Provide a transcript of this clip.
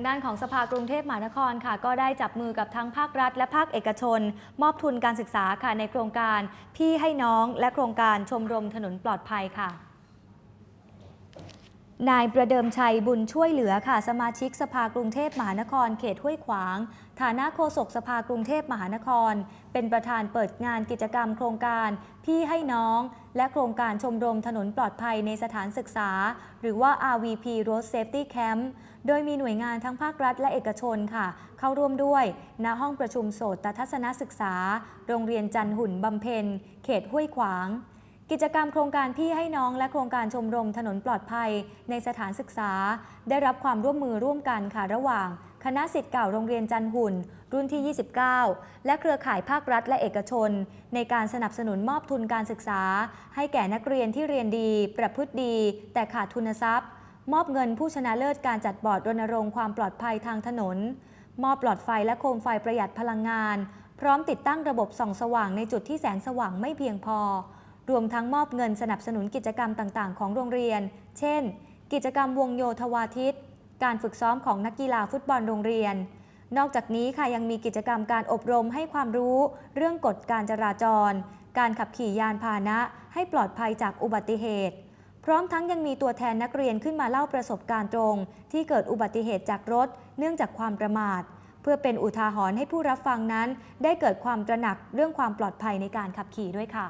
างด้านของสภากรุงเทพมหานครค่ะ ก็ได้จับมือกับทั้งภาครัฐ และภาคเอกชน มอบทุนการศึกษาค่ะในโครงการพี่ให้น้องและโครงการชมรมถนนปลอดภัยค่ะ นายประเดิมชัยบุญช่วยเหลือค่ะ สมาชิกสภากรุงเทพมหานคร เขตห้วยขวาง ฐานะโฆษกสภากรุงเทพมหานคร เป็นประธานเปิดงานกิจกรรมโครงการ พี่ให้น้อง และโครงการชมรมถนนปลอดภัยในสถานศึกษา หรือว่า RVP Road Safety Camp โดยมีหน่วยงานทั้งภาครัฐและเอกชนค่ะ เข้าร่วมด้วย ณห้องประชุมโสตทัศนศึกษา โรงเรียนจันหุ่นบำเพ็ญเขตห้วยขวาง กิจกรรมโครงการพี่ให้น้องและโครงการชมรมถนนปลอดภัย ในสถานศึกษา ได้รับความร่วมมือร่วมกันค่ะระหว่าง คณะสิทธิ์เก่าโรงเรียนจันหุ่น รุ่นที่ 29 และเครือข่ายภาครัฐและเอกชน ในการสนับสนุนมอบทุนการศึกษา ให้แก่นักเรียนที่เรียนดี ประพฤติดี แต่ขาดทุนทรัพย์ มอบเงินผู้ชนะเลิศการจัดบอร์ดรณรงค์ความปลอดภัยทางถนน มอบหลอดไฟและโคมไฟประหยัดพลังงาน พร้อมติดตั้งระบบส่องสว่างในจุดที่แสงสว่างไม่เพียงพอ รวมทั้งมอบเงินสนับสนุนกิจกรรมต่างๆ ของโรงเรียน เช่น กิจกรรมวงโยธวาทิต การฝึกซ้อมของนักกีฬาฟุตบอลโรงเรียน นอกจากนี้ค่ะยังมีกิจกรรมการอบรมให้ความรู้ เรื่องกฎการจราจร การขับขี่ยานพาหนะ ให้ปลอดภัยจากอุบัติเหตุ พร้อมทั้งยังมีตัวแทนนักเรียนขึ้นมาเล่าประสบการณ์ตรง ที่เกิดอุบัติเหตุจากรถ เนื่องจากความประมาท เพื่อเป็นอุทาหรณ์ให้ผู้รับฟังนั้น ได้เกิดความตระหนักเรื่องความปลอดภัยในการขับขี่ด้วยค่ะ